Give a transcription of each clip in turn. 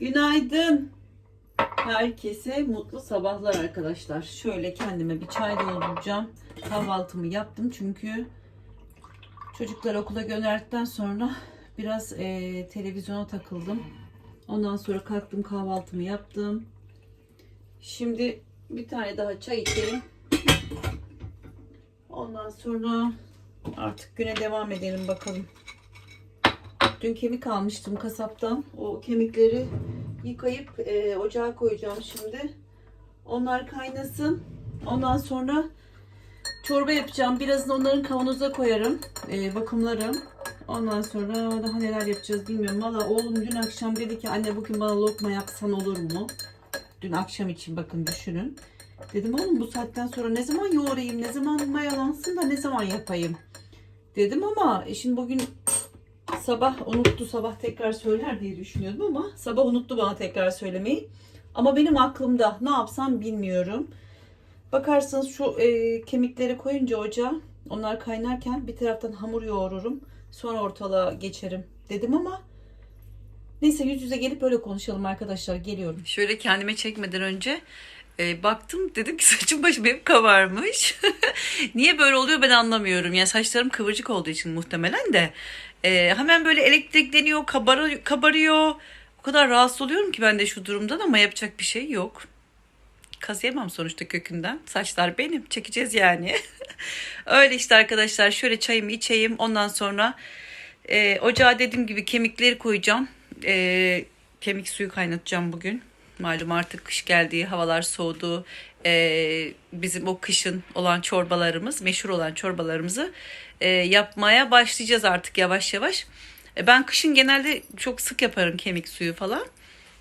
Günaydın. Herkese mutlu sabahlar arkadaşlar. Şöyle kendime bir çay dolduracağım. Kahvaltımı yaptım çünkü çocukları okula gönderdikten sonra biraz eee, televizyona takıldım. Ondan sonra kalktım kahvaltımı yaptım. Şimdi bir tane daha çay içelim. Ondan sonra artık güne devam edelim bakalım. Dün kemik almıştım kasaptan. O kemikleri yıkayıp e, ocağa koyacağım şimdi. Onlar kaynasın. Ondan sonra çorba yapacağım. Birazını onların kavanoza koyarım. E, bakımlarım. Ondan sonra daha neler yapacağız bilmiyorum. Valla oğlum dün akşam dedi ki anne bugün bana lokma yapsan olur mu? Dün akşam için bakın düşünün. Dedim oğlum bu saatten sonra ne zaman yoğurayım, ne zaman mayalansın da ne zaman yapayım? Dedim ama e, şimdi bugün sabah unuttu sabah tekrar söyler diye düşünüyordum ama sabah unuttu bana tekrar söylemeyi. Ama benim aklımda ne yapsam bilmiyorum. Bakarsanız şu e, kemikleri koyunca ocağa onlar kaynarken bir taraftan hamur yoğururum. Sonra ortalığa geçerim dedim ama neyse yüz yüze gelip öyle konuşalım arkadaşlar geliyorum. Şöyle kendime çekmeden önce e, baktım dedim ki saçım başım hep kabarmış. Niye böyle oluyor ben anlamıyorum. Yani saçlarım kıvırcık olduğu için muhtemelen de. E, hemen böyle elektrikleniyor, kabarıyor, kabarıyor. O kadar rahatsız oluyorum ki ben de şu durumdan ama yapacak bir şey yok. Kazıyamam sonuçta kökünden. Saçlar benim. Çekeceğiz yani. Öyle işte arkadaşlar. Şöyle çayımı içeyim. Ondan sonra e, ocağa dediğim gibi kemikleri koyacağım. E, kemik suyu kaynatacağım bugün. Malum artık kış geldi, havalar soğudu. E, bizim o kışın olan çorbalarımız, meşhur olan çorbalarımızı e, yapmaya başlayacağız artık yavaş yavaş. E, ben kışın genelde çok sık yaparım kemik suyu falan.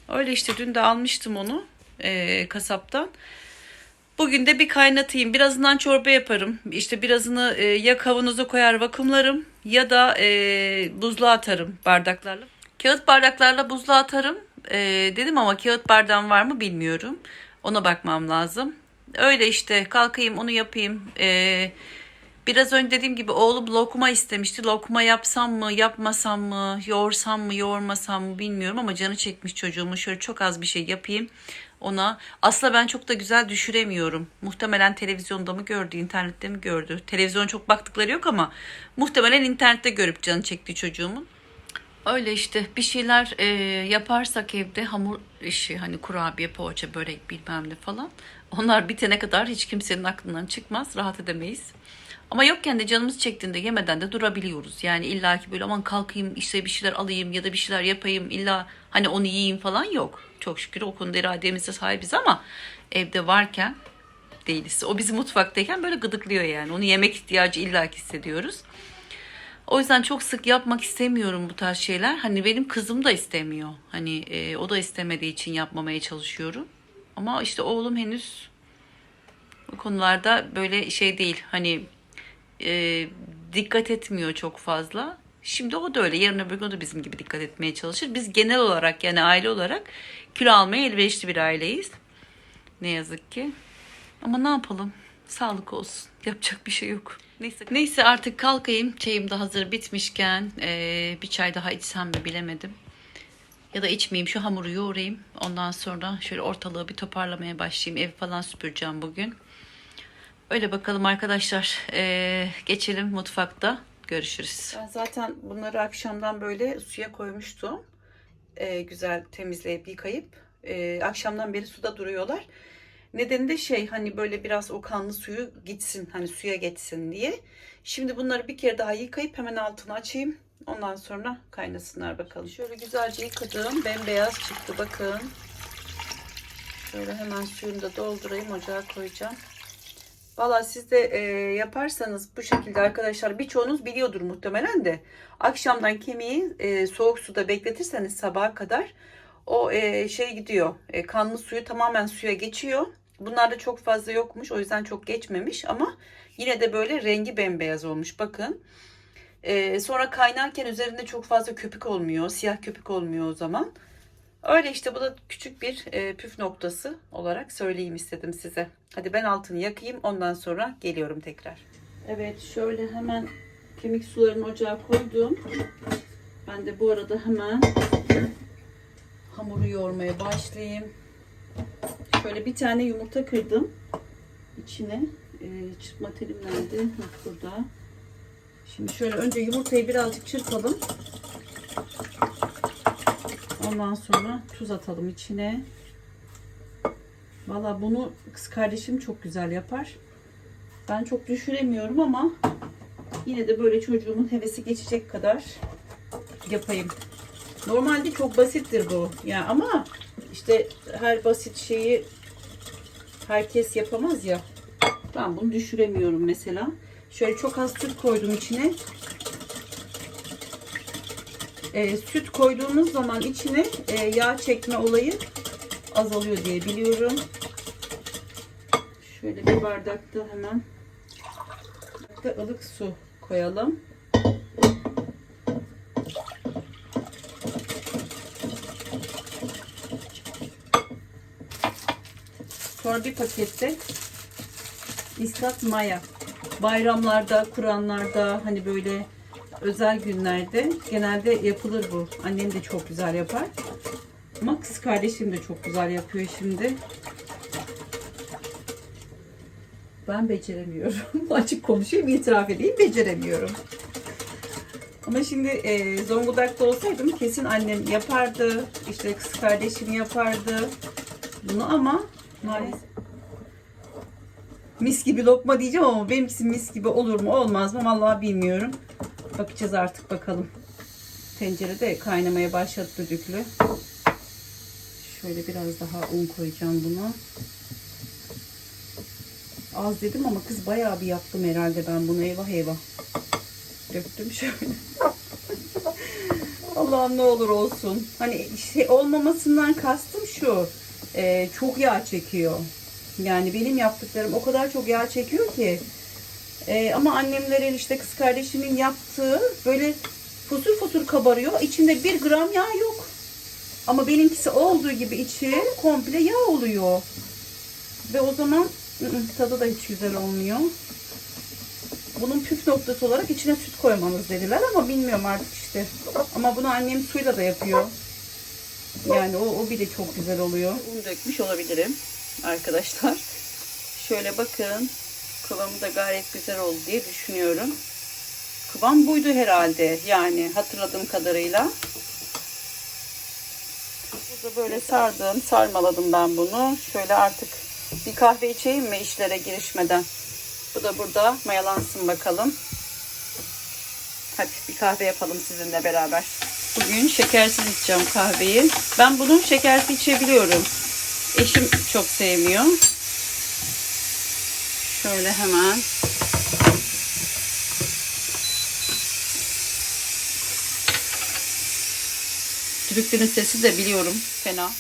Öyle işte dün de almıştım onu e, kasaptan. Bugün de bir kaynatayım. Birazından çorba yaparım. İşte birazını e, ya kavanoza koyar vakumlarım ya da e, buzluğa atarım bardaklarla. Kağıt bardaklarla buzluğa atarım e, dedim ama kağıt bardağım var mı bilmiyorum. Ona bakmam lazım. Öyle işte kalkayım onu yapayım. E, biraz önce dediğim gibi oğlum lokma istemişti. Lokma yapsam mı yapmasam mı yoğursam mı yoğurmasam mı bilmiyorum ama canı çekmiş çocuğumu. Şöyle çok az bir şey yapayım ona. Aslında ben çok da güzel düşüremiyorum. Muhtemelen televizyonda mı gördü, internette mi gördü? Televizyona çok baktıkları yok ama muhtemelen internette görüp canı çekti çocuğumun. Öyle işte bir şeyler e, yaparsak evde hamur işi hani kurabiye, poğaça, börek bilmem ne falan. Onlar bitene kadar hiç kimsenin aklından çıkmaz. Rahat edemeyiz. Ama yokken de canımız çektiğinde yemeden de durabiliyoruz. Yani illaki böyle aman kalkayım işte bir şeyler alayım ya da bir şeyler yapayım illa hani onu yiyeyim falan yok. Çok şükür o konuda irademize sahibiz ama evde varken değiliz. O bizi mutfaktayken böyle gıdıklıyor yani. Onu yemek ihtiyacı illaki hissediyoruz. O yüzden çok sık yapmak istemiyorum bu tarz şeyler. Hani benim kızım da istemiyor. Hani e, o da istemediği için yapmamaya çalışıyorum. Ama işte oğlum henüz bu konularda böyle şey değil. Hani e, dikkat etmiyor çok fazla. Şimdi o da öyle. Yarın öbür gün o bizim gibi dikkat etmeye çalışır. Biz genel olarak yani aile olarak kilo almaya elverişli bir aileyiz. Ne yazık ki. Ama ne yapalım? Sağlık olsun. Yapacak bir şey yok. Neyse, Neyse artık kalkayım. Çayım da hazır bitmişken eee, bir çay daha içsem mi bilemedim. Ya da içmeyeyim şu hamuru yoğurayım. Ondan sonra şöyle ortalığı bir toparlamaya başlayayım. Ev falan süpüreceğim bugün. Öyle bakalım arkadaşlar. Eee, geçelim mutfakta. Görüşürüz. Ben zaten bunları akşamdan böyle suya koymuştum. Eee, güzel temizleyip yıkayıp eee, akşamdan beri suda duruyorlar. Nedeni de şey hani böyle biraz o kanlı suyu gitsin hani suya geçsin diye. Şimdi bunları bir kere daha yıkayıp hemen altını açayım. Ondan sonra kaynasınlar bakalım. Şöyle güzelce yıkadım. Bembeyaz çıktı bakın. Şöyle hemen suyunu da doldurayım ocağa koyacağım. Valla siz de e, yaparsanız bu şekilde arkadaşlar birçoğunuz biliyordur muhtemelen de. Akşamdan kemiği e, soğuk suda bekletirseniz sabaha kadar o e, şey gidiyor. E, kanlı suyu tamamen suya geçiyor. Bunlarda çok fazla yokmuş. O yüzden çok geçmemiş ama yine de böyle rengi bembeyaz olmuş. Bakın. E, sonra kaynarken üzerinde çok fazla köpük olmuyor. Siyah köpük olmuyor o zaman. Öyle işte bu da küçük bir e, püf noktası olarak söyleyeyim istedim size. Hadi ben altını yakayım ondan sonra geliyorum tekrar. Evet şöyle hemen kemik sularını ocağa koydum. Ben de bu arada hemen hamuru yoğurmaya başlayayım. Şöyle bir tane yumurta kırdım. İçine e, çırpma? Bak burada. Şimdi şöyle önce yumurtayı birazcık çırpalım. Ondan sonra tuz atalım içine. Valla bunu kız kardeşim çok güzel yapar. Ben çok düşüremiyorum ama yine de böyle çocuğumun hevesi geçecek kadar yapayım. Normalde çok basittir bu. Ya ama işte her basit şeyi herkes yapamaz ya. Ben bunu düşüremiyorum mesela. Şöyle çok az süt koydum içine. Ee, süt koyduğumuz zaman içine e, yağ çekme olayı azalıyor diye biliyorum. Şöyle bir bardakta hemen bardakta ılık su koyalım. Sonra bir pakette istat maya. Bayramlarda, Kur'anlarda hani böyle özel günlerde genelde yapılır bu. Annem de çok güzel yapar. Ama kız kardeşim de çok güzel yapıyor şimdi. Ben beceremiyorum. Açık konuşayım, itiraf edeyim, beceremiyorum. Ama şimdi e, Zonguldak'ta olsaydım kesin annem yapardı. İşte kız kardeşim yapardı. Bunu ama mis gibi lokma diyeceğim ama benimkisi mis gibi olur mu olmaz mı vallahi bilmiyorum. Bakacağız artık bakalım. Tencerede kaynamaya başladı düdüklü. Şöyle biraz daha un koyacağım buna. Az dedim ama kız bayağı bir yaptım herhalde ben bunu eyvah eyvah. Döktüm şöyle. Allah'ım ne olur olsun. Hani şey olmamasından kastım şu. E, çok yağ çekiyor. Yani benim yaptıklarım o kadar çok yağ çekiyor ki. E, ama annemlerin işte kız kardeşimin yaptığı böyle fosur fosur kabarıyor. İçinde bir gram yağ yok. Ama benimkisi olduğu gibi içi komple yağ oluyor. Ve o zaman tadı da hiç güzel olmuyor. Bunun püf noktası olarak içine süt koymanız dediler ama bilmiyorum artık işte. Ama bunu annem suyla da yapıyor. Yani o, o bir de çok güzel oluyor. Un dökmüş olabilirim arkadaşlar. Şöyle bakın. Kıvamı da gayet güzel oldu diye düşünüyorum. Kıvam buydu herhalde. Yani hatırladığım kadarıyla. Burada böyle sardım, sarmaladım ben bunu. Şöyle artık bir kahve içeyim mi işlere girişmeden? Bu da burada mayalansın bakalım. Hadi bir kahve yapalım sizinle beraber. Bugün şekersiz içeceğim kahveyi. Ben bunu şekersiz içebiliyorum. Eşim çok sevmiyor. Şöyle hemen. Düdüklünün sesi de biliyorum fena.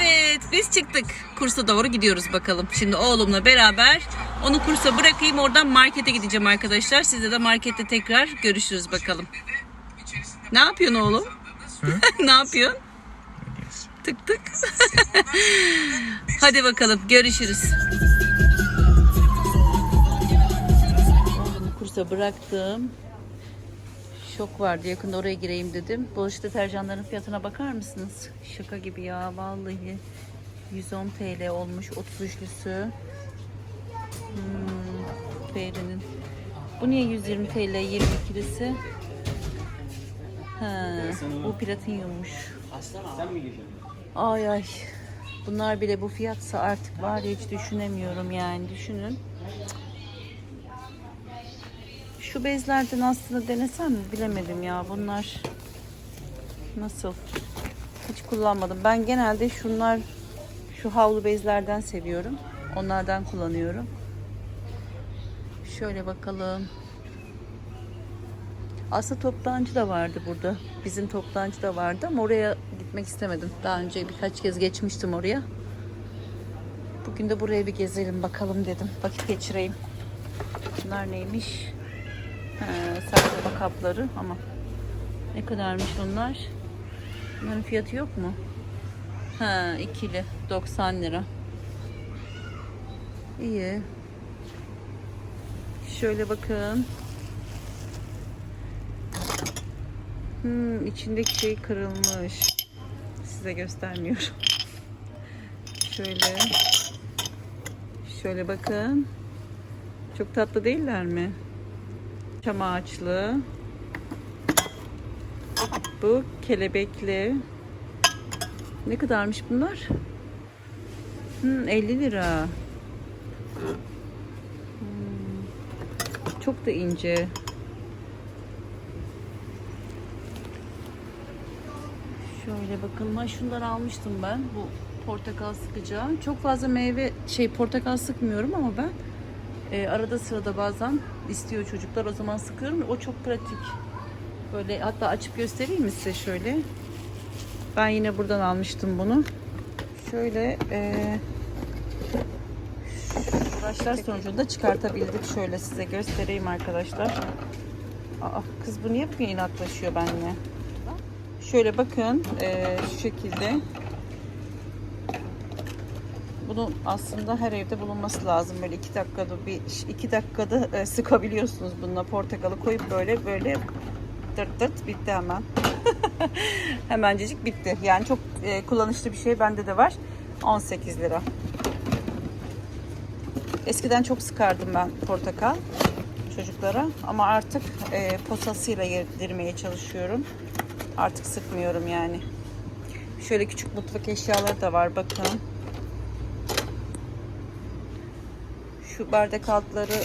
Evet biz çıktık. Kursa doğru gidiyoruz bakalım. Şimdi oğlumla beraber onu kursa bırakayım oradan markete gideceğim arkadaşlar. Sizle de markette tekrar görüşürüz bakalım. Ne yapıyorsun oğlum? ne yapıyorsun? Tık tık. Hadi bakalım görüşürüz. Kursa bıraktım. Şok vardı yakında oraya gireyim dedim. Bulaşık deterjanların fiyatına bakar mısınız? Şaka gibi ya vallahi. 110 TL olmuş 33'lüsü. Hmm, Fairy'nin. Bu niye 120 TL 22'lisi? Ha, bu platinyummuş. Ay ay. Bunlar bile bu fiyatsa artık var ya hiç düşünemiyorum yani düşünün. Şu bezlerden aslında denesem mi bilemedim ya bunlar nasıl hiç kullanmadım. Ben genelde şunlar şu havlu bezlerden seviyorum. Onlardan kullanıyorum. Şöyle bakalım. Aslında toptancı da vardı burada. Bizim toptancı da vardı ama oraya gitmek istemedim. Daha önce birkaç kez geçmiştim oraya. Bugün de buraya bir gezelim bakalım dedim. Vakit geçireyim. Bunlar neymiş? He, saklama kapları ama ne kadarmış bunlar? Bunların fiyatı yok mu? Ha, ikili 90 lira. İyi. Şöyle bakın. Hmm, içindeki şey kırılmış. Size göstermiyorum. Şöyle. Şöyle bakın. Çok tatlı değiller mi? Çam ağaçlı. Bu kelebekli. Ne kadarmış bunlar? Hmm, 50 lira. Hmm, Çok da ince. Şöyle bakın ben şunları almıştım ben. Bu portakal sıkacağı. Çok fazla meyve şey portakal sıkmıyorum ama ben e, arada sırada bazen istiyor çocuklar o zaman sıkıyorum. O çok pratik. Böyle hatta açıp göstereyim mi size şöyle. Ben yine buradan almıştım bunu. Şöyle e, uğraşlar sonucunda çıkartabildik. Şöyle size göstereyim arkadaşlar. Aa, kız bu niye bugün inatlaşıyor benimle? Şöyle bakın e, şu şekilde. Bunun aslında her evde bulunması lazım. Böyle iki dakikada bir iki dakikada e, sıkabiliyorsunuz bununla portakalı koyup böyle böyle dırt dırt bitti hemen. Hemencecik bitti. Yani çok e, kullanışlı bir şey bende de var. 18 lira. Eskiden çok sıkardım ben portakal çocuklara ama artık e, posasıyla yedirmeye çalışıyorum. Artık sıkmıyorum yani. Şöyle küçük mutfak eşyaları da var bakın. Şu bardak altları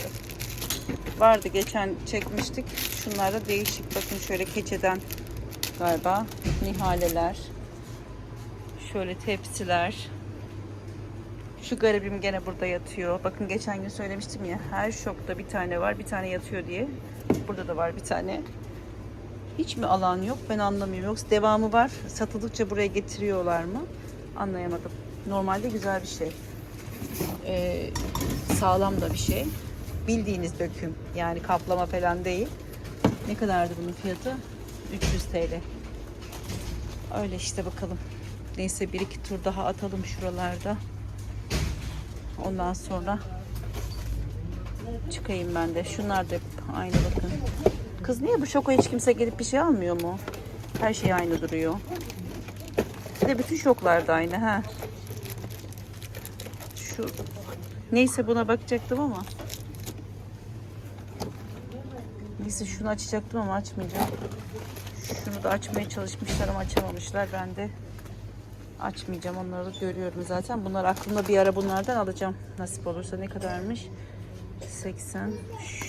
vardı geçen çekmiştik. Şunlar da değişik bakın şöyle keçeden galiba nihaleler. Şöyle tepsiler. Şu garibim gene burada yatıyor. Bakın geçen gün söylemiştim ya her şokta bir tane var bir tane yatıyor diye. Burada da var bir tane. Hiç mi alan yok? Ben anlamıyorum. Yoksa devamı var. Satıldıkça buraya getiriyorlar mı? Anlayamadım. Normalde güzel bir şey. Ee, sağlam da bir şey. Bildiğiniz döküm. Yani kaplama falan değil. Ne kadardı bunun fiyatı? 300 TL. Öyle işte bakalım. Neyse bir iki tur daha atalım şuralarda. Ondan sonra çıkayım ben de. Şunlar da aynı bakın. Kız niye bu şoka hiç kimse gelip bir şey almıyor mu? Her şey aynı duruyor. Bir de bütün şoklar da aynı ha. Şu neyse buna bakacaktım ama. Neyse şunu açacaktım ama açmayacağım. Şunu da açmaya çalışmışlar ama açamamışlar. Ben de açmayacağım. Onları görüyorum zaten. Bunlar aklımda bir ara bunlardan alacağım. Nasip olursa ne kadarmış? 80.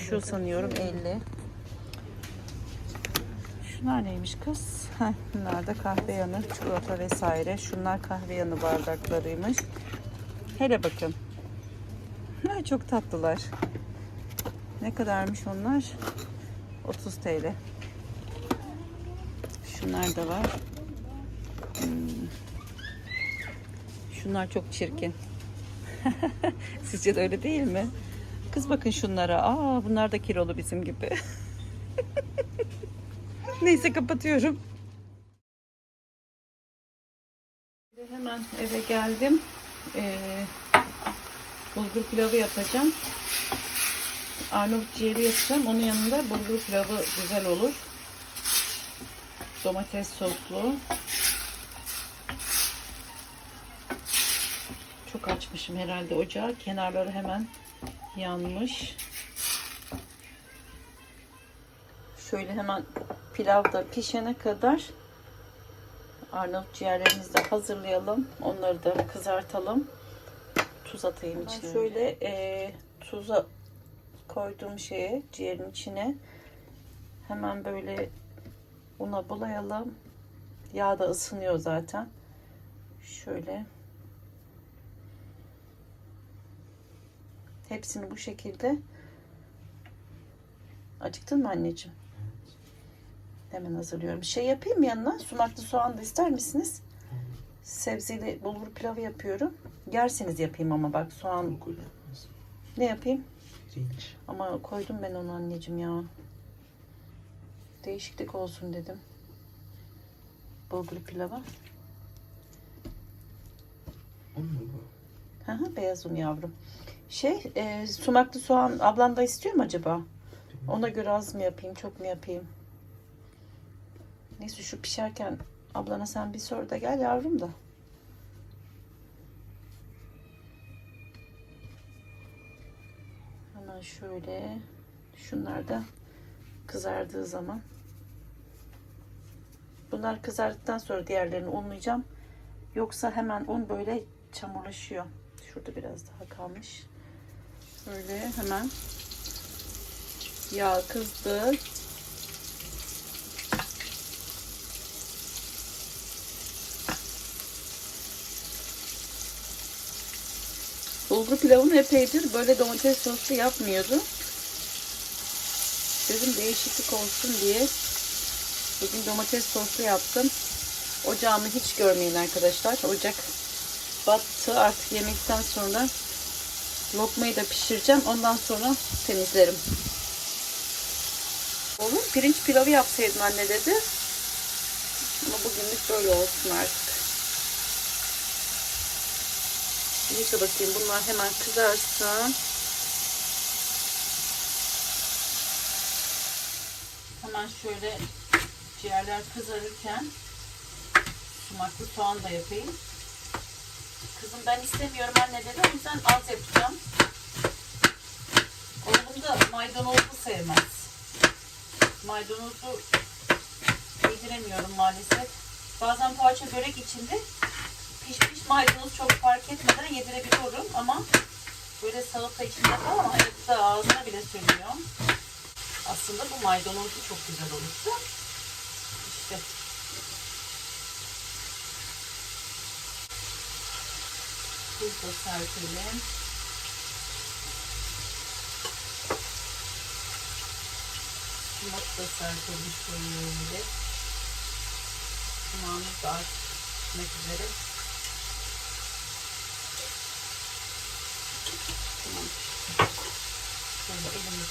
Şu sanıyorum 50. Şunlar neymiş kız? Heh, bunlar da kahve yanı, çikolata vesaire. Şunlar kahve yanı bardaklarıymış. Hele bakın. Ha, çok tatlılar. Ne kadarmış onlar? 30 TL. Şunlar da var. Hmm. Şunlar çok çirkin. Sizce de öyle değil mi? Kız bakın şunlara. Aa bunlar da kilolu bizim gibi. Neyse kapatıyorum. Hemen eve geldim. Ee, bulgur pilavı yapacağım. Arnavut ciğeri yapacağım. Onun yanında bulgur pilavı güzel olur. Domates soslu. Çok açmışım herhalde ocağı. Kenarları hemen yanmış. Şöyle hemen pilav da pişene kadar Arnavut ciğerlerimizi de hazırlayalım. Onları da kızartalım. Tuz atayım içine. Şöyle e, tuza koyduğum şeye ciğerin içine hemen böyle una bulayalım. Yağ da ısınıyor zaten. Şöyle hepsini bu şekilde acıktın mı anneciğim? Hemen hazırlıyorum. Şey yapayım yanına? Sumaklı soğan da ister misiniz? Sebzeli bulgur pilavı yapıyorum. Yerseniz yapayım ama bak soğan. Ne yapayım? Pirinç. Ama koydum ben onu anneciğim ya. Değişiklik olsun dedim. Bulgur bu? Hı hı, beyaz un yavrum. Şey, e, sumaklı soğan ablam da istiyor mu acaba? Ona göre az mı yapayım, çok mu yapayım? Neyse şu pişerken ablana sen bir sor da gel yavrum da. Hemen şöyle şunlar da kızardığı zaman. Bunlar kızardıktan sonra diğerlerini unlayacağım. Yoksa hemen un böyle çamurlaşıyor. Şurada biraz daha kalmış. Böyle hemen yağ kızdı. Bulgur pilavını epeydir böyle domates soslu yapmıyordu. Dedim değişiklik olsun diye bugün domates soslu yaptım. Ocağımı hiç görmeyin arkadaşlar. Ocak battı. Artık yemekten sonra lokmayı da pişireceğim. Ondan sonra temizlerim. Oğlum pirinç pilavı yapsaydın anne dedi. Ama bugünlük böyle olsun artık. Neyse bakayım bunlar hemen kızarsın. Hemen şöyle ciğerler kızarırken sumaklı soğan da yapayım. Kızım ben istemiyorum anne dedi. O yüzden az yapacağım. Oğlum da maydanozlu sevmez. Maydanozu yediremiyorum maalesef. Bazen poğaça börek içinde pişmiş maydanoz çok fark etmeden yedirebiliyorum ama böyle salata içinde falan hayatta ağzına bile sürüyor. Aslında bu maydanozlu çok güzel olursa. İşte tuz da serpelim. Sumak da serpelim şöyle. Sumağımız da artık pişmek üzere.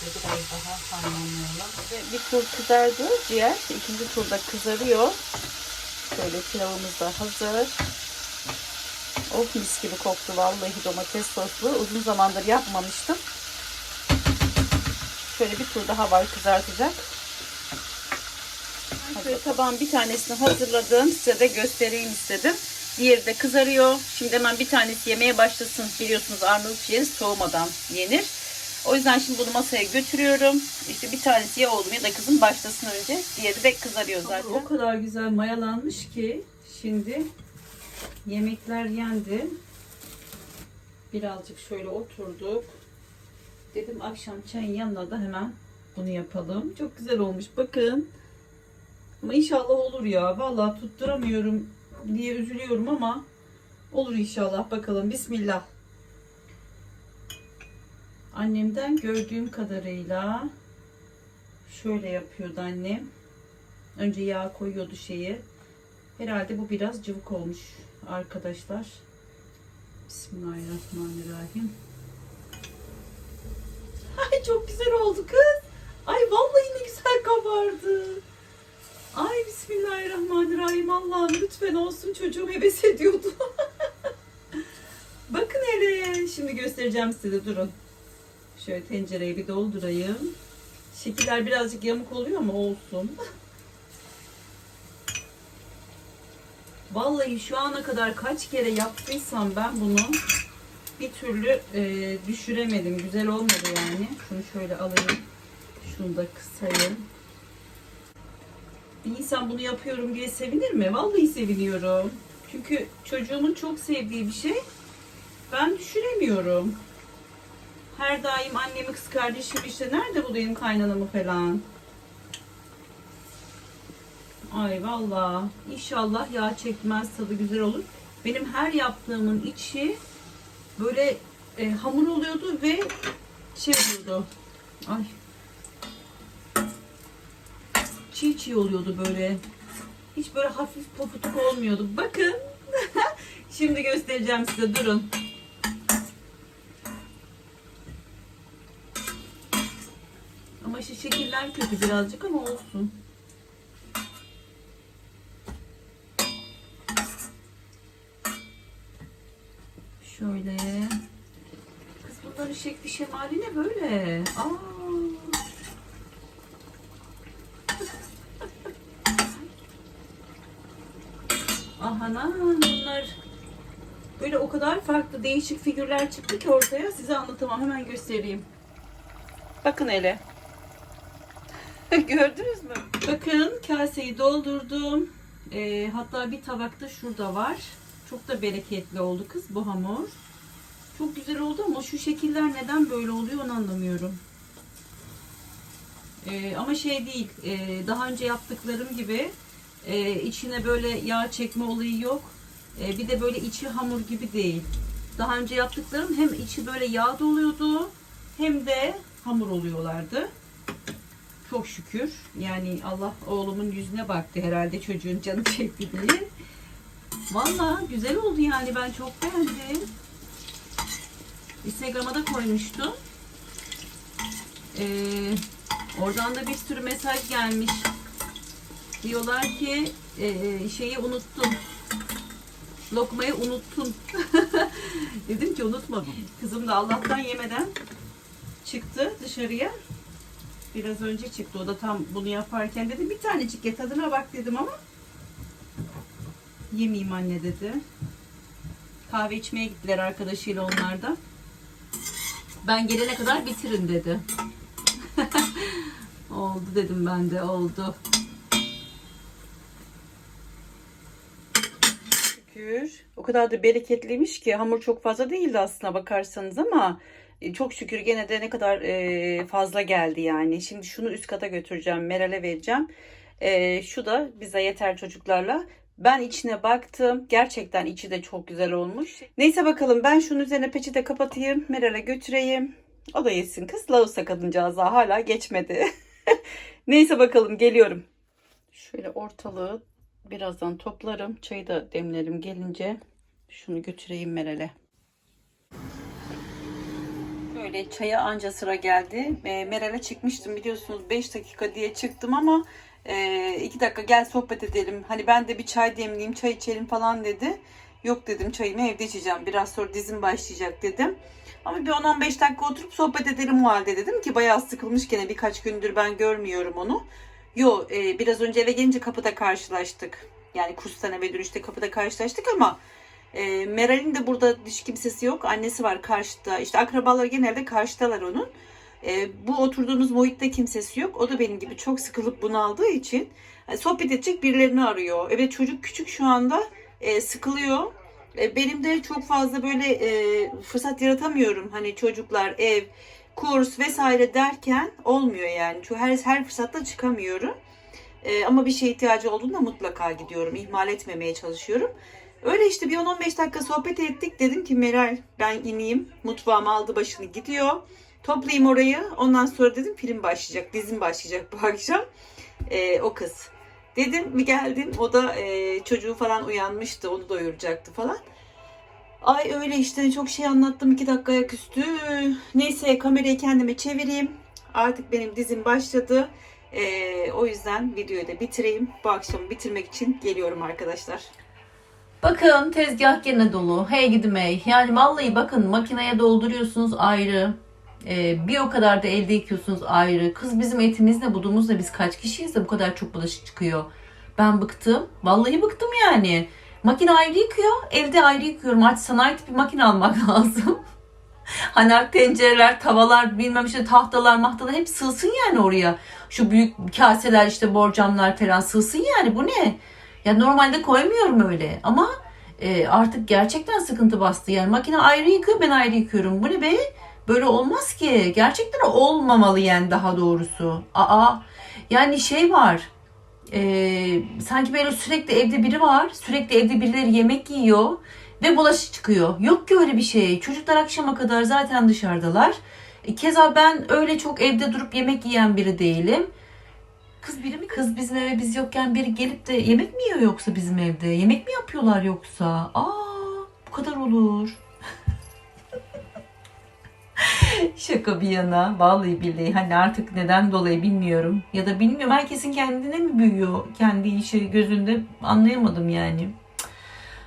Biraz daha harmanlayalım. Ve bir tur kızardı ciğer. İkinci turda kızarıyor. Şöyle pilavımız da hazır. Oh mis gibi koktu vallahi domates soslu. Uzun zamandır yapmamıştım. Şöyle bir tur daha var kızartacak. Ben Şöyle tabağın bir tanesini hazırladım. Size de göstereyim istedim. Diğeri de kızarıyor. Şimdi hemen bir tanesi yemeye başlasın. Biliyorsunuz Arnavut ciğeri soğumadan yenir. O yüzden şimdi bunu masaya götürüyorum. İşte bir tanesi ya oğlum ya da kızım başlasın önce. Diğeri de kızarıyor zaten. O kadar güzel mayalanmış ki şimdi yemekler yendi. Birazcık şöyle oturduk. Dedim akşam çayın yanına da hemen bunu yapalım. Çok güzel olmuş. Bakın. Ama inşallah olur ya. Vallahi tutturamıyorum diye üzülüyorum ama olur inşallah. Bakalım. Bismillah. Annemden gördüğüm kadarıyla şöyle yapıyordu annem. Önce yağ koyuyordu şeyi. Herhalde bu biraz cıvık olmuş arkadaşlar. Bismillahirrahmanirrahim. Ay çok güzel oldu kız. Ay vallahi ne güzel kabardı. Ay Bismillahirrahmanirrahim. Allah'ım lütfen olsun çocuğum heves ediyordu. Bakın hele. Şimdi göstereceğim size durun. Şöyle tencereyi bir doldurayım. Şekiller birazcık yamuk oluyor ama olsun. Vallahi şu ana kadar kaç kere yaptıysam ben bunu bir türlü e, düşüremedim. Güzel olmadı yani. Şunu şöyle alayım. Şunu da kısayım. Bir insan bunu yapıyorum diye sevinir mi? Vallahi seviniyorum. Çünkü çocuğumun çok sevdiği bir şey. Ben düşüremiyorum. Her daim annemi kız kardeşim işte nerede bulayım kaynanamı falan. Ay valla inşallah yağ çekmez tadı güzel olur. Benim her yaptığımın içi böyle e, hamur oluyordu ve şey oluyordu. Ay. Çiğ çiğ oluyordu böyle. Hiç böyle hafif pofuduk olmuyordu. Bakın. Şimdi göstereceğim size durun. İşte şekiller kötü birazcık ama olsun. Şöyle. bunların şekli şemali ne böyle? Aa. Ahana bunlar böyle o kadar farklı değişik figürler çıktı ki ortaya size anlatamam hemen göstereyim. Bakın hele. Gördünüz mü? Bakın kaseyi doldurdum. Ee, hatta bir tabakta şurada var. Çok da bereketli oldu kız bu hamur. Çok güzel oldu ama şu şekiller neden böyle oluyor onu anlamıyorum. Ee, ama şey değil, e, daha önce yaptıklarım gibi e, içine böyle yağ çekme olayı yok. E, bir de böyle içi hamur gibi değil. Daha önce yaptıklarım hem içi böyle yağ doluyordu hem de hamur oluyorlardı. Çok şükür. Yani Allah oğlumun yüzüne baktı herhalde çocuğun canı çekti diye. Vallahi güzel oldu yani ben çok beğendim. Instagram'a da koymuştum. Ee, oradan da bir sürü mesaj gelmiş. Diyorlar ki e, şeyi unuttun. Lokmayı unuttun. Dedim ki unutma. Kızım da Allah'tan yemeden çıktı dışarıya. Biraz önce çıktı. O da tam bunu yaparken dedim bir tanecik ye tadına bak dedim ama yemeyeyim anne dedi. Kahve içmeye gittiler arkadaşıyla onlar da. Ben gelene kadar bitirin dedi. oldu dedim ben de oldu. Şükür. O kadar da bereketliymiş ki hamur çok fazla değildi aslına bakarsanız ama çok şükür gene de ne kadar e, fazla geldi yani. Şimdi şunu üst kata götüreceğim. Meral'e vereceğim. E, şu da bize yeter çocuklarla. Ben içine baktım. Gerçekten içi de çok güzel olmuş. Neyse bakalım ben şunun üzerine peçete kapatayım. Meral'e götüreyim. O da yesin kız. Lausa kadıncağız daha hala geçmedi. Neyse bakalım geliyorum. Şöyle ortalığı birazdan toplarım. Çayı da demlerim gelince. Şunu götüreyim Meral'e. Böyle çaya anca sıra geldi. E, Meral'e çıkmıştım biliyorsunuz 5 dakika diye çıktım ama 2 dakika gel sohbet edelim. Hani ben de bir çay demleyeyim, çay içelim falan dedi. Yok dedim çayımı evde içeceğim. Biraz sonra dizim başlayacak dedim. Ama bir 10-15 dakika oturup sohbet edelim o halde dedim ki bayağı sıkılmış gene birkaç gündür ben görmüyorum onu. Yo e, biraz önce eve gelince kapıda karşılaştık. Yani kurstan eve dönüşte kapıda karşılaştık ama e, Meral'in de burada hiç kimsesi yok. Annesi var karşıda. İşte akrabaları genelde karşıdalar onun. E, bu oturduğumuz muhitte kimsesi yok. O da benim gibi çok sıkılıp bunaldığı için yani sohbet edecek birilerini arıyor. Evet çocuk küçük şu anda e, sıkılıyor. E, benim de çok fazla böyle e, fırsat yaratamıyorum. Hani çocuklar, ev, kurs vesaire derken olmuyor yani. Çünkü her, her fırsatta çıkamıyorum. E, ama bir şeye ihtiyacı olduğunda mutlaka gidiyorum. İhmal etmemeye çalışıyorum. Öyle işte bir 10-15 dakika sohbet ettik. Dedim ki Meral ben ineyim. Mutfağıma aldı başını gidiyor. Toplayayım orayı. Ondan sonra dedim film başlayacak. Dizim başlayacak bu akşam. E, o kız. Dedim bir geldim. O da e, çocuğu falan uyanmıştı. Onu doyuracaktı falan. Ay öyle işte çok şey anlattım iki dakika ayaküstü. Neyse kamerayı kendime çevireyim. Artık benim dizim başladı. Ee, o yüzden videoyu da bitireyim. Bu akşam bitirmek için geliyorum arkadaşlar. Bakın tezgah gene dolu. Hey gidi hey. Yani vallahi bakın makineye dolduruyorsunuz ayrı. Ee, bir o kadar da elde yıkıyorsunuz ayrı. Kız bizim etimizle budumuzla biz kaç kişiyiz de bu kadar çok bulaşık çıkıyor. Ben bıktım. Vallahi bıktım yani. Makine ayrı yıkıyor. Evde ayrı yıkıyorum. Artık sana ait bir makine almak lazım. hani tencereler, tavalar, bilmem işte tahtalar, mahtalar hep sığsın yani oraya. Şu büyük kaseler işte borcamlar falan sığsın yani. Bu ne? Ya normalde koymuyorum öyle ama e, artık gerçekten sıkıntı bastı. Yani makine ayrı yıkıyor ben ayrı yıkıyorum. Bu ne be? Böyle olmaz ki. Gerçekten olmamalı yani daha doğrusu. Aa yani şey var. E, sanki böyle sürekli evde biri var. Sürekli evde birileri yemek yiyor. Ve bulaşık çıkıyor. Yok ki öyle bir şey. Çocuklar akşama kadar zaten dışarıdalar. E, keza ben öyle çok evde durup yemek yiyen biri değilim. Kız biri mi? Kız bizim eve biz yokken biri gelip de yemek mi yiyor yoksa bizim evde? Yemek mi yapıyorlar yoksa? Aa bu kadar olur. Şaka bir yana. Vallahi billahi hani artık neden dolayı bilmiyorum. Ya da bilmiyorum herkesin kendine mi büyüyor? Kendi işi gözünde anlayamadım yani.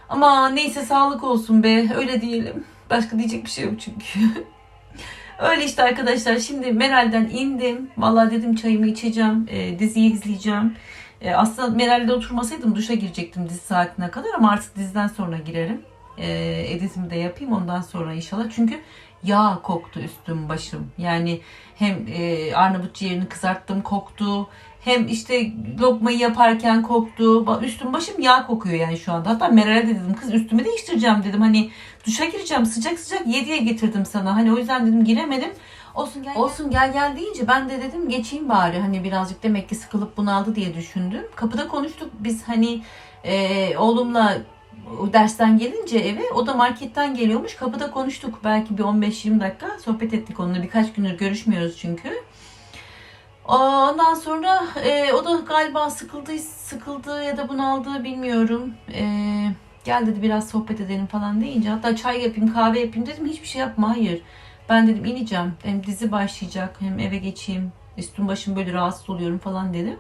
Ama neyse sağlık olsun be. Öyle diyelim. Başka diyecek bir şey yok çünkü. Öyle işte arkadaşlar. Şimdi Meral'den indim. Vallahi dedim çayımı içeceğim. e, diziyi izleyeceğim. E, aslında Meral'de oturmasaydım duşa girecektim dizi saatine kadar ama artık diziden sonra girerim. E, editimi de yapayım ondan sonra inşallah. Çünkü yağ koktu üstüm başım. Yani hem e, Arnavut ciğerini kızarttım koktu. Hem işte lokmayı yaparken koktu. Üstüm başım yağ kokuyor yani şu anda. Hatta Meral'e de dedim kız üstümü değiştireceğim dedim. Hani duşa gireceğim sıcak sıcak yediye getirdim sana. Hani o yüzden dedim giremedim. Olsun gel, olsun gel gel deyince ben de dedim geçeyim bari. Hani birazcık demek ki sıkılıp bunaldı diye düşündüm. Kapıda konuştuk biz hani e, oğlumla dersten gelince eve o da marketten geliyormuş. Kapıda konuştuk belki bir 15-20 dakika sohbet ettik onunla. Birkaç gündür görüşmüyoruz çünkü. Ondan sonra e, o da galiba sıkıldı, sıkıldı ya da bunaldı bilmiyorum. E, gel dedi biraz sohbet edelim falan deyince hatta çay yapayım kahve yapayım dedim hiçbir şey yapma hayır. Ben dedim ineceğim hem dizi başlayacak hem eve geçeyim üstüm başım böyle rahatsız oluyorum falan dedim.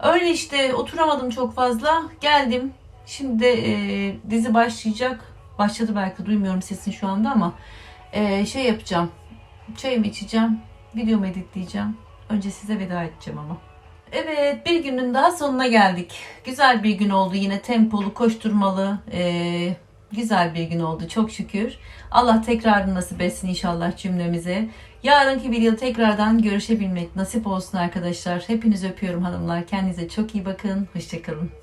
Öyle işte oturamadım çok fazla geldim şimdi de, e, dizi başlayacak başladı belki duymuyorum sesini şu anda ama e, şey yapacağım çayımı içeceğim videomu editleyeceğim önce size veda edeceğim ama. Evet bir günün daha sonuna geldik. Güzel bir gün oldu yine tempolu, koşturmalı, eee, güzel bir gün oldu çok şükür. Allah tekrarını nasip etsin inşallah cümlemize. Yarınki videoda tekrardan görüşebilmek nasip olsun arkadaşlar. Hepinizi öpüyorum hanımlar. Kendinize çok iyi bakın. Hoşçakalın.